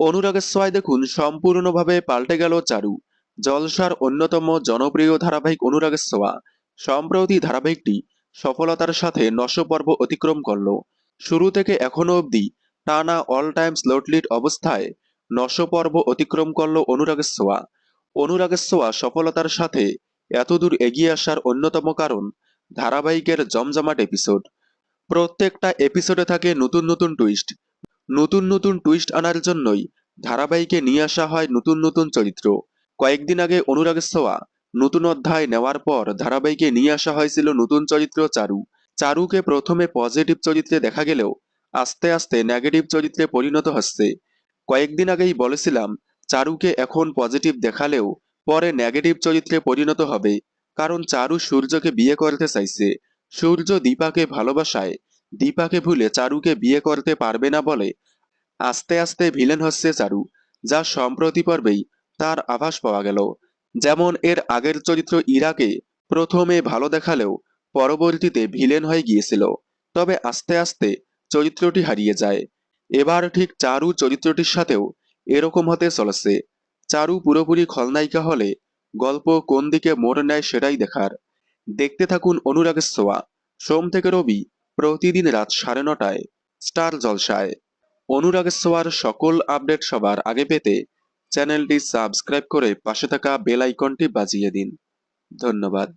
অনুরাগের ছোঁয়ায় দেখুন, সম্পূর্ণভাবে পাল্টে গেল চারু। জলসার অন্যতম জনপ্রিয় ধারাবাহিক অনুরাগের ছোঁয়া সম্প্রতি ধারাবাহিকটি সফলতার সাথে নশো পর্ব অতিক্রম করল। শুরু থেকে এখনও অবধি টানা অল টাইম স্লোটলিট অবস্থায় নশো পর্ব অতিক্রম করল অনুরাগের ছোঁয়া অনুরাগের ছোঁয়া সফলতার সাথে এতদূর এগিয়ে আসার অন্যতম কারণ ধারাবাহিকের জমজমাট এপিসোড প্রত্যেকটা এপিসোডে থাকে নতুন নতুন টুইস্ট নতুন নতুন টুইস্ট আনার জন্যই ধারাবাহিকে নিয়ে আসা হয় নতুন নতুন চরিত্র। কয়েকদিন আগে অনুরাগ ছোঁয়া নতুন অধ্যায় নেওয়ার পর ধারাবাহিকে নিয়ে আসা হয়েছিল নতুন চরিত্র চারু। চারুকে প্রথমে পজিটিভ চরিত্রে দেখা গেলেও আস্তে আস্তে নেগেটিভ চরিত্রে পরিণত হচ্ছে। কয়েকদিন আগেই বলেছিলাম, চারুকে এখন পজিটিভ দেখালেও পরে নেগেটিভ চরিত্রে পরিণত হবে, কারণ চারু সূর্যকে বিয়ে করতে চাইছে। সূর্য দীপাকে ভালোবাসায় দীপাকে ভুলে চারুকে বিয়ে করতে পারবে না বলে আস্তে আস্তে ভিলেন হচ্ছে চারু, যা সম্প্রতি পর্বেই তার আভাস পাওয়া গেল। যেমন এর আগের চরিত্র ইরাকে প্রথমে ভালো দেখালেও পরবর্তীতে ভিলেন হয়ে গিয়েছিল। তবে আস্তে আস্তে চরিত্রটি হারিয়ে যায়। এবার ঠিক চারু চরিত্রটির সাথেও এরকম হতে চলেছে। চারু পুরোপুরি খলনায়িকা হলে গল্প কোন দিকে মোড় নেয় সেটাই দেখার। দেখতে থাকুন অনুরাগের সোয়া সোম থেকে রবি প্রতিদিন রাত সাড়ে নটায় স্টার জলসায়। অনুরাগ সোয়ার সকল আপডেট সবার আগে পেতে চ্যানেলটি সাবস্ক্রাইব করে পাশে থাকা বেল আইকনটি বাজিয়ে দিন। ধন্যবাদ।